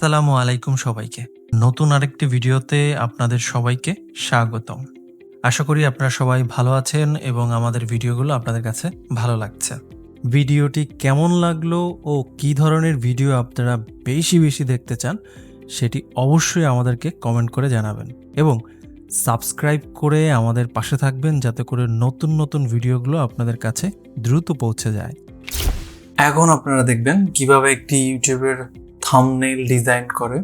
আসসালামু আলাইকুম সবাইকে। নতুন আরেকটি ভিডিওতে আপনাদের সবাইকে স্বাগতম। আশা করি আপনারা সবাই ভালো আছেন এবং আমাদের ভিডিওগুলো আপনাদের কাছে ভালো লাগছে। ভিডিওটি কেমন লাগল ও কী ধরনের ভিডিও আপনারা বেশি বেশি দেখতে চান, সেটি অবশ্যই আমাদেরকে কমেন্ট করে জানাবেন এবং সাবস্ক্রাইব করে আমাদের পাশে থাকবেন যাতে করে নতুন নতুন ভিডিওগুলো আপনাদের কাছে দ্রুত পৌঁছে যায়। এখন আপনারা দেখবেন কীভাবে একটি ইউটিউবের থামনেল ডিজাইন করে।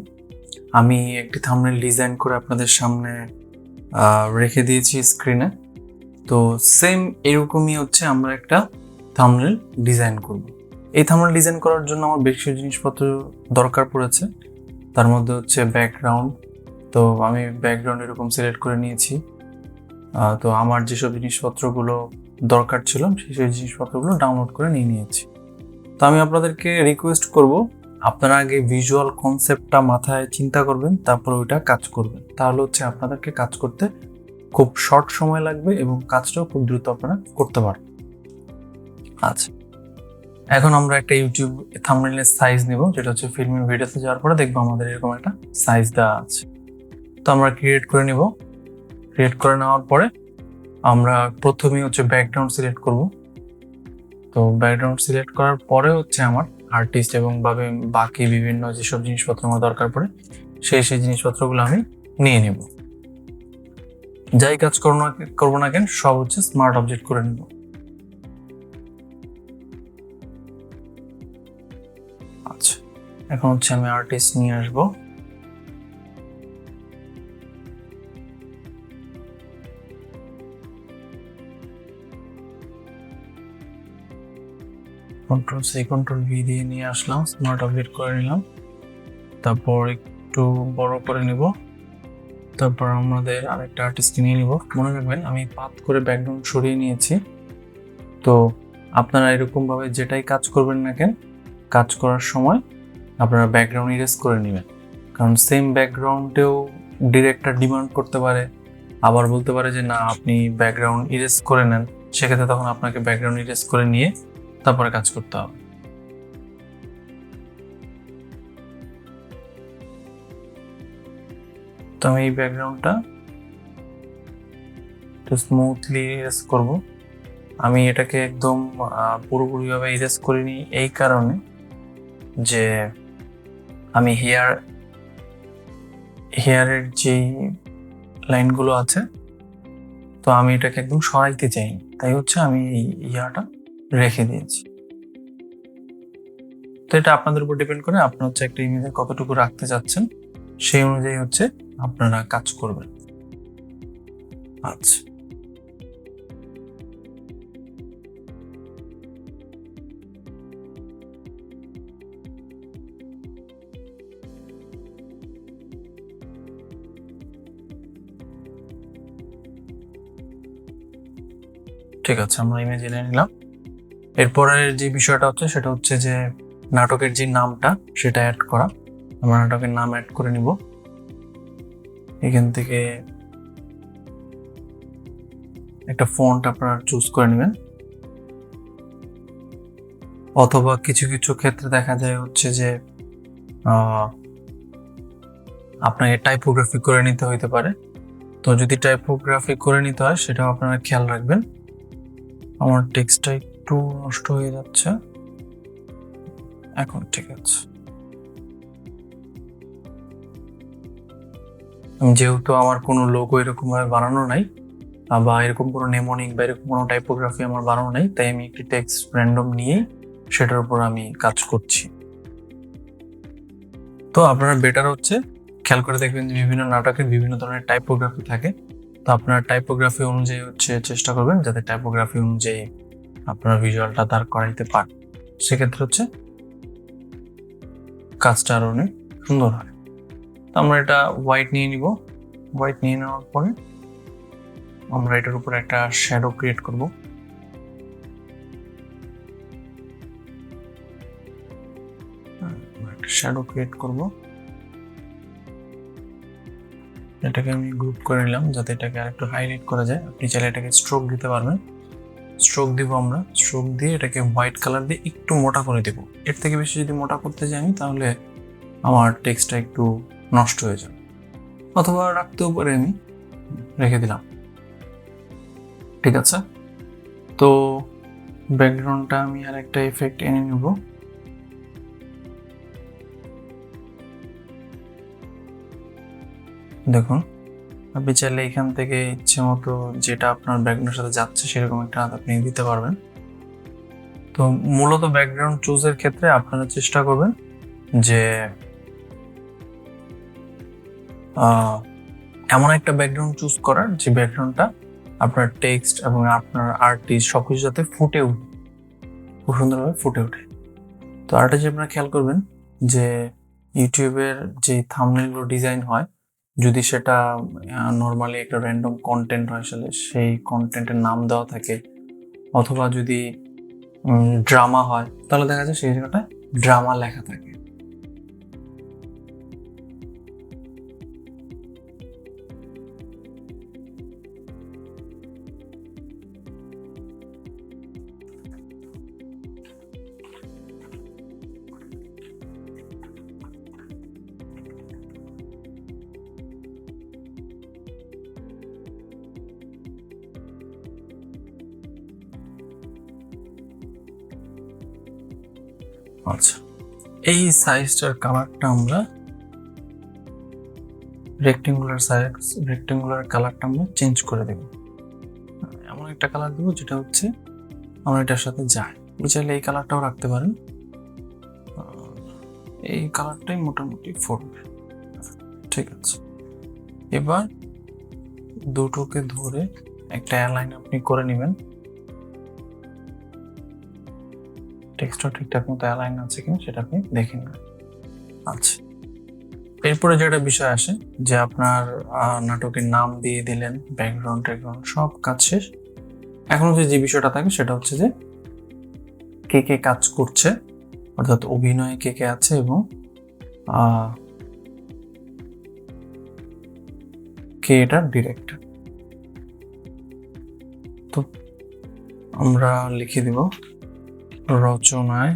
আমি একটি থামনেল ডিজাইন করে আপনাদের সামনে রেখে দিয়েছি স্ক্রিনে তো সেম এরকমই হচ্ছে আমরা একটা থামনেল ডিজাইন করব। এই থামনেল ডিজাইন করার জন্য আমার বেশ কিছু জিনিসপত্র দরকার পড়েছে। তার মধ্যে হচ্ছে ব্যাকগ্রাউন্ড তো আমি ব্যাকগ্রাউন্ড এরকম সিলেক্ট করে নিয়েছি। তো আমার যেসব জিনিসপত্রগুলো দরকার ছিল, সেই সেই জিনিসপত্রগুলো ডাউনলোড করে নিয়ে নিয়েছি। তো আমি আপনাদেরকে রিকোয়েস্ট করব আপনারা আগে ভিজুয়াল কনসেপ্টটা মাথায় চিন্তা করবেন, তারপর ওইটা কাজ করবেন। তাহলে হচ্ছে আপনাদেরকে কাজ করতে খুব শর্ট সময় লাগবে এবং কাজটাও খুব দ্রুত আপনারা করতে পারবেন। আচ্ছা এখন আমরা একটা ইউটিউব থাম্বনেলের সাইজ নেব, যেটা হচ্ছে ফিল্মের ভিডিওতে যাওয়ার পরে দেখব আমাদের এরকম একটা সাইজ দেওয়া আছে। তো আমরা ক্রিয়েট করে নিব। ক্রিয়েট করে নেওয়ার পরে আমরা প্রথমেই হচ্ছে ব্যাকগ্রাউন্ড সিলেক্ট করব। তো ব্যাকগ্রাউন্ড সিলেক্ট করার পরে হচ্ছে আমার আর্টিস্ট এবং ভাবে বাকি বিভিন্ন যেসব জিনিসপত্র আমার দরকার পড়ে, সেই সেই জিনিসপত্রগুলো আমি নিয়ে নেব। যাই কাজ করো না, করব না কেন, সব হচ্ছে স্মার্ট অবজেক্ট করে নেব। আচ্ছা এখন হচ্ছে আমি আর্টিস্ট নিয়ে আসব। কন্ট্রোল সি কন্ট্রোল ভি দিয়ে নিয়ে আসলাম স্মার্ট আপডেট করে নিলাম। তারপর একটু বড় করে নিব। তারপর আমাদের আরেকটা আর্টিস্টকে নিয়ে নিব। মনে রাখবেন, আমি পাত করে ব্যাকগ্রাউন্ড সরিয়ে নিয়েছি। তো আপনারা এরকমভাবে যেটাই কাজ করবেন না কেন, কাজ করার সময় আপনারা ব্যাকগ্রাউন্ড ইরেজ করে নেবেন। কারণ সেম ব্যাকগ্রাউন্ডেও ডিরেক্টর ডিমান্ড করতে পারে। আবার বলতে পারে যে, না, আপনি ব্যাকগ্রাউন্ড ইরেজ করে নেন। সেক্ষেত্রে তখন আপনাকে ব্যাকগ্রাউন্ড ইরেজ করে নিয়ে তারপরে কাজ করতে হবে। তো আমি এই ব্যাকগ্রাউন্ডটা একটু স্মুথলি ইরেজ করব। আমি এটাকে একদম পুরোপুরিভাবে ইরেজ করিনি এই কারণে যে আমি হেয়ার হেয়ারের যেই লাইনগুলো আছে, তো আমি এটাকে একদম সরাইতে চাইনি। তাই হচ্ছে আমি এই ইয়াটা রেখে দিয়েছি। তো এটা আপনাদের উপর ডিপেন্ড করে আপনার হচ্ছে একটা ইমেজে কতটুকু রাখতে চাচ্ছেন, সেই অনুযায়ী হচ্ছে আপনারা কাজ করবেন। আচ্ছা। ঠিক আছে, আমরা ইমেজ এনে নিলাম। এরপরের যে বিষয়টা হচ্ছে, সেটা হচ্ছে যে নাটকের যে নামটা, সেটা অ্যাড করা। আমরা নাটকের নাম অ্যাড করে নিব। এখান থেকে একটা ফন্ট আপনারা চুজ করে নেবেন। অথবা কিছু কিছু ক্ষেত্রে দেখা যায় হচ্ছে যে আপনাকে টাইপোগ্রাফি করে নিতে হইতে পারে। তো যদি টাইপোগ্রাফি করে নিতে হয়, সেটাও আপনারা খেয়াল রাখবেন। আমার টেক্সটটা একটু নষ্ট হয়ে যাচ্ছে। এখন ঠিক আছে। যেহেতু আমার কোনো লোগো এরকম ভাবে বানানো নাই বা এরকম কোনো নেমোনিক বা এরকম কোনো টাইপোগ্রাফি আমার বানানো নাই, তাই আমি একটি টেক্সট র্যান্ডম নিয়েই সেটার উপর আমি কাজ করছি। তো আপনারা বেটার হচ্ছে, খেয়াল করে দেখবেন যে বিভিন্ন নাটকের বিভিন্ন ধরনের টাইপোগ্রাফি থাকে। তো আপনার টাইপোগ্রাফি অনুযায়ী হচ্ছে চেষ্টা করবেন, যাতে টাইপোগ্রাফি অনুযায়ী আপনার ভিজুয়ালটা দাঁড় করাইতে পারেন সেক্ষেত্রে হচ্ছে কাজটা আরও অনেক সুন্দর হয়। তো আমরা এটা হোয়াইট নিয়ে নিব। হোয়াইট নিয়ে নেওয়ার পরে আমরা এটার উপরে একটা শ্যাডো ক্রিয়েট করব। শ্যাডো ক্রিয়েট করব। এটাকে আমি গ্রুপ করে নিলাম যাতে এটাকে আরেকটু হাইলাইট করা যায়। আপনি চাইলে এটাকে স্ট্রোক দিতে পারবেন। স্ট্রোক দিব আমরা। স্ট্রোক দিয়ে এটাকে হোয়াইট কালার দিয়ে একটু মোটা করে দেব। এর থেকে বেশি যদি মোটা করতে যাই তাহলে আমার টেক্সটটা একটু নষ্ট হয়ে যাবে। অথবা রাখতেও পারি আমি। রেখে দিলাম। ঠিক আছে? তো ব্যাকগ্রাউন্ডটা আমি আর একটা এফেক্ট এনে নেব। দেখুন। আপনি চাইলে এখান থেকে ইচ্ছে মতো যেটা আপনার ব্যাকগ্রাউন্ডের সাথে যাচ্ছে সেরকম একটা হাত আপনি দিতে পারবেন। তো মূলত ব্যাকগ্রাউন্ড চুজের ক্ষেত্রে আপনারা চেষ্টা করবেন যে এমন একটা ব্যাকগ্রাউন্ড চুজ করার যে ব্যাকগ্রাউন্ডটা আপনার টেক্সট এবং আপনার আর্টিস্ট সব কিছু যাতে ফুটে উঠে। খুব সুন্দরভাবে ফুটে ওঠে তো আর্টিস্ট আপনারা খেয়াল করবেন যে ইউটিউবের যে থামনেলগুলো ডিজাইন হয় যদি সেটা নর্মালি একটা র্যান্ডম কন্টেন্ট হয় আসলে, সেই কন্টেন্টের নাম দেওয়া থাকে, অথবা যদি ড্রামা হয়, তাহলে দেখা যায় সেই জায়গাটায় ড্রামা লেখা থাকে। আচ্ছা। এই সাইজটার কালারটা আমরা রেক্টেঙ্গুলার সাইজ রেক্টেঙ্গুলার কালারটা আমরা চেঞ্জ করে দেব। এমন একটা কালার দেবো যেটা হচ্ছে আমার এটার সাথে যায়। আপনি চাইলে এই কালারটাও রাখতে পারেন। এই কালারটাই মোটামুটি ফুটবে ঠিক আছে। এবার দুটোকে ধরে একটা অ্যালাইন আপনি করে নেবেন। টেক্সটটা ঠিকঠাক মতো অ্যালাইন আছে কিনা সেটা আপনি দেখে নেবেন। আচ্ছা। এরপরে যেটা বিষয় আসে, যে আপনার নাটকের নাম দিয়ে দিলেন ব্যাকগ্রাউন্ড ট্যাকগ্রাউন্ড, সব কাজ শেষ। এখন হচ্ছে যে বিষয়টা থাকে সেটা হচ্ছে যে, কে কে কাজ করছে, অর্থাৎ অভিনয়ে কে কে আছে এবং কে এটার ডিরেক্টর তো আমরা লিখে দিব রচনায়।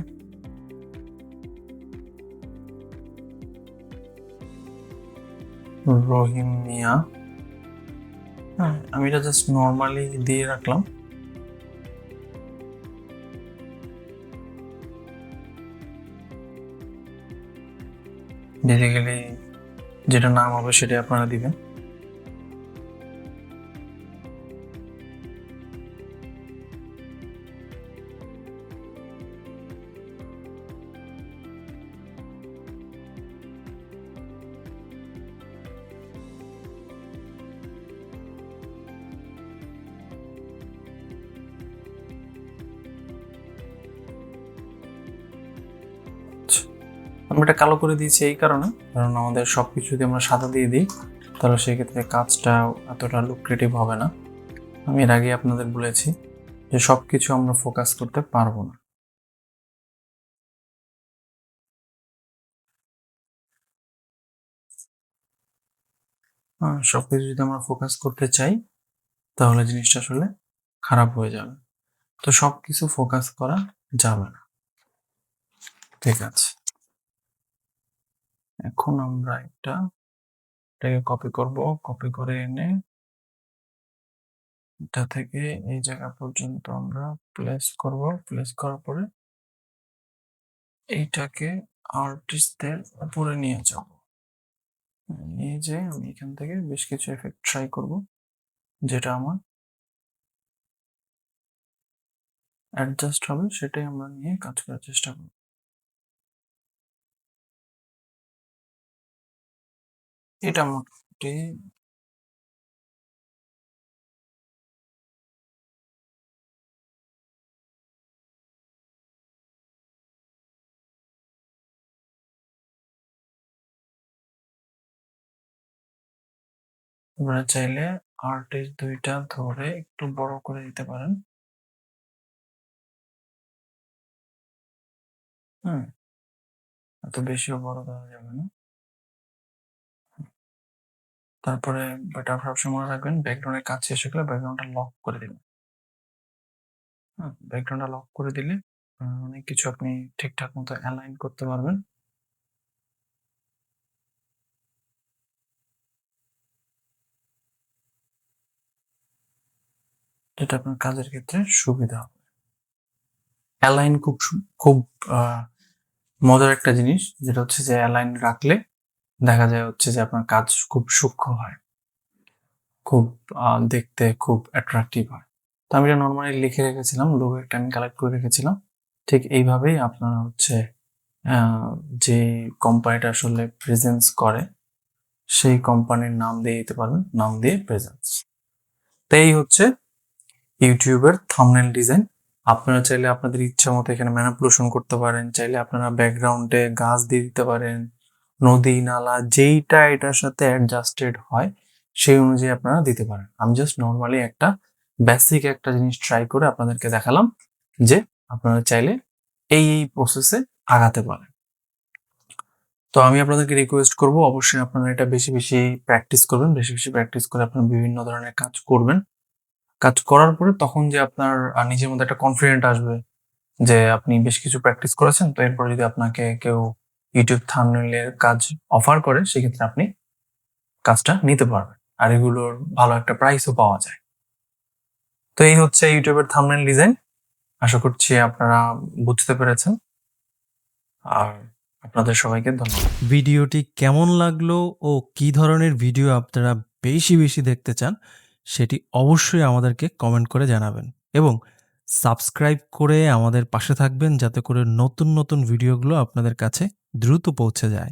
রহিম মিয়া। হ্যাঁ আমি এটা জাস্ট নর্মালি দিয়ে রাখলাম। বেসিক্যালি যেটা নাম হবে সেটাই আপনারা দিবেন। আমি এটা কালো করে দিয়েছি এই কারণে। কারণ আমাদের সব কিছু যদি আমরা সাদা দিয়ে দিই, তাহলে সেক্ষেত্রে কাজটা এতটা লুক্রেটিভ হবে না। আমি এর আগে আপনাদের বলেছি যে সব কিছু আমরা ফোকাস করতে পারব না। সব কিছু যদি আমরা ফোকাস করতে চাই, তাহলে জিনিসটা আসলে খারাপ হয়ে যাবে। তো সব কিছু ফোকাস করা যাবে না। ঠিক আছে। এখন আমরা একটা এটাকে কপি করব। কপি করে এনে এটা থেকে এই জায়গা পর্যন্ত আমরা প্লেস করব। প্লেস করার পরে এইটাকে আর্টিস্টদের উপরে নিয়ে যাব। নিয়ে যে আমি এখান থেকে বেশ কিছু এফেক্ট ট্রাই করব, যেটা আমার অ্যাডজাস্ট হবে, সেটাই আমরা নিয়ে কাজ করার চেষ্টা করব। এটা মোটামুটি। আপনারা চাইলে আর্টিস্ট দুইটা ধরে একটু বড় করে দিতে পারেন। হুম, এত বেশিও বড় করা যাবে না। তারপরে ব্যাটার সবসময় সময় রাখবেন ব্যাকগ্রাউন্ডের কাজ শেষ হয়ে গেলে ব্যাকগ্রাউন্ডটা লক করে দিবেন। হ্যাঁ ব্যাকগ্রাউন্ডটা লক করে দিলে অনেক কিছু আপনি ঠিকঠাক মতো অ্যালাইন করতে পারবেন। এটা আপনার কাজের ক্ষেত্রে সুবিধা হবে। অ্যালাইন খুব খুব মজার একটা জিনিস, যেটা হচ্ছে যে অ্যালাইন রাখলে দেখা যায় হচ্ছে যে আপনার কাজ খুব সূক্ষ্ম হয়। খুব দেখতে খুব অ্যাট্রাকটিভ হয়। তো আমি এটা নর্মালি লিখে রেখেছিলাম লোগো একটা আমি কালেক্ট করে রেখেছিলাম। ঠিক এইভাবেই আপনারা হচ্ছে যে কোম্পানিটা আসলে প্রেজেন্স করে, সেই কোম্পানির নাম দিয়ে দিতে পারবেন, নাম দিয়ে প্রেজেন্স তো এই হচ্ছে ইউটিউবের থাম্বনেল ডিজাইন আপনারা চাইলে আপনাদের ইচ্ছা মতো এখানে ম্যানিপুলেশন করতে পারেন, চাইলে আপনারা ব্যাকগ্রাউন্ডে গাছ দিয়ে দিতে পারেন। নদী, নালা, যেইটা এটার সাথে অ্যাডজাস্টেড হয়, সেই অনুযায়ী আপনারা দিতে পারেন। আমি জাস্ট নর্মালি একটা বেসিক একটা জিনিস ট্রাই করে আপনাদেরকে দেখালাম যে আপনারা চাইলে এই এই প্রসেসে আগাতে পারেন। তো আমি আপনাদেরকে রিকোয়েস্ট করব, অবশ্যই আপনারা এটা বেশি বেশি প্র্যাকটিস করবেন, বেশি বেশি প্র্যাকটিস করে আপনারা বিভিন্ন ধরনের কাজ করবেন। কাজ করার পরে তখন যে আপনার নিজের মধ্যে একটা কনফিডেন্ট আসবে যে আপনি বেশ কিছু প্র্যাকটিস করেছেন, তো এরপর যদি আপনাকে কেউ ইউটিউব থাম্বনেলের কাজ অফার করে, সেক্ষেত্রে আপনি কাজটা নিতে পারবেন। আর এগুলোর ভালো একটা প্রাইসও পাওয়া যায়। তো এই হচ্ছে ইউটিউবের থাম্বনেল ডিজাইন আশা করছি আপনারা বুঝতে পেরেছেন। আর আপনাদের সবাইকে ধন্যবাদ। ভিডিওটি কেমন লাগল ও কি ধরনের ভিডিও আপনারা বেশি বেশি দেখতে চান, সেটি অবশ্যই আমাদেরকে কমেন্ট করে জানাবেন। এবং সাবস্ক্রাইব করে আমাদের পাশে থাকবেন, যাতে করে নতুন নতুন ভিডিওগুলো আপনাদের কাছে দ্রুত পৌঁছে যায়।